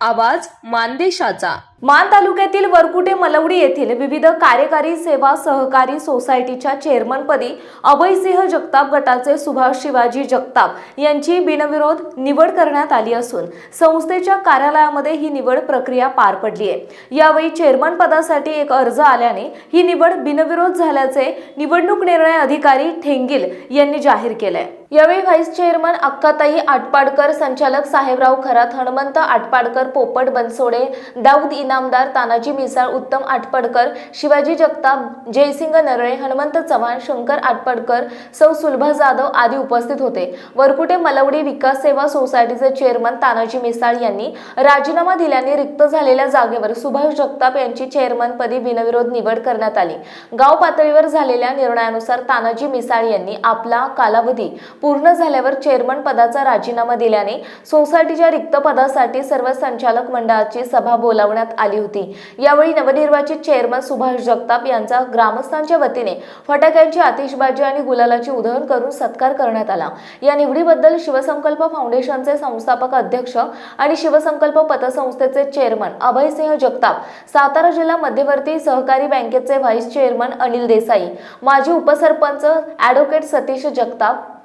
आवाज मानदेशाचा. मान तालुक्यातील वरकुटे मलवडी येथील विविध कार्यकारी सेवा सहकारी सोसायटीच्या चेअरमनपदी अभयसिंह जगताप गटाचे सुभाष शिवाजी जगताप यांची बिनविरोध निवड करण्यात आली असून संस्थेच्या कार्यालयामध्ये ही निवड प्रक्रिया पार पडली आहे यावेळी चेअरमन पदासाठी एक अर्ज आल्याने ही निवड बिनविरोध झाल्याचे निवडणूक निर्णय अधिकारी ठेंगिल यांनी जाहीर केलंय. यावेळी व्हाईस चेअरमन अक्काताई आटपाडकर संचालक साहेबराव खरात हनुमंत आटपाडकर पोपट बनसोडे दाऊद इनामदार तानाजी मिसाळ उत्तम आटपाडकर शिवाजी जगताप जयसिंग नरळे हनुमंत चव्हाण शंकर आटपाडकर सौ सुलभा जाधव आदी उपस्थित होते. वरकुटे मलवडी विकास सेवा सोसायटीचे चेअरमन तानाजी मिसाळ यांनी राजीनामा दिल्याने रिक्त झालेल्या जागेवर सुभाष जगताप यांची चेअरमनपदी बिनविरोध निवड करण्यात आली. गाव पातळीवर झालेल्या निर्णयानुसार तानाजी मिसाळ यांनी आपला कालावधी पूर्ण झाल्यावर चेअरमन पदाचा राजीनामा दिल्याने सोसायटीच्या रिक्त पदासाठी सर्व संचालक मंडळाची सभा बोलावण्यात आली होती. यावेळी नवनिर्वाचित चेअरमन सुभाष जगताप यांचा ग्रामस्थांच्या वतीने फटाक्यांची आतिषबाजी आणि गुलालाची उधळण करून सत्कार करण्यात आला. या निवडीबद्दल शिवसंकल्प फाउंडेशनचे संस्थापक अध्यक्ष आणि शिवसंकल्प पतसंस्थेचे चेअरमन अभयसिंह जगताप सातारा जिल्हा मध्यवर्ती सहकारी बँकेचे व्हाईस चेअरमन अनिल देसाई माजी उपसरपंच ॲडव्होकेट सतीश जगताप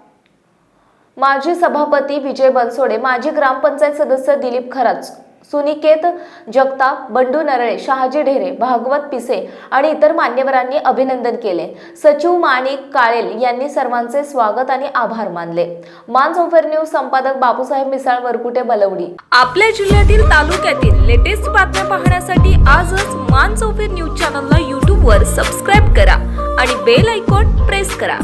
माजी सभापती विजय बनसोडे माजी ग्रामपंचायत सदस्य दिलीप खराच सुनिकेत जगताप बंडू नरळे शहाजी ढेरे भागवत पिसे आणि इतर मान्यवरांनी अभिनंदन केले. सचिव माणिक काळेल यांनी सर्वांचे स्वागत आणि आभार मानले. मान सोफर न्यूज संपादक बापूसाहेब मिसाळ वरकुटे बलवडी. आपल्या जिल्ह्यातील तालुक्यातील लेटेस्ट बातम्या पाहण्यासाठी आजच मान सोफेर न्यूज चॅनलला यूट्यूबवर सबस्क्राईब करा आणि बेल आयकॉन प्रेस करा.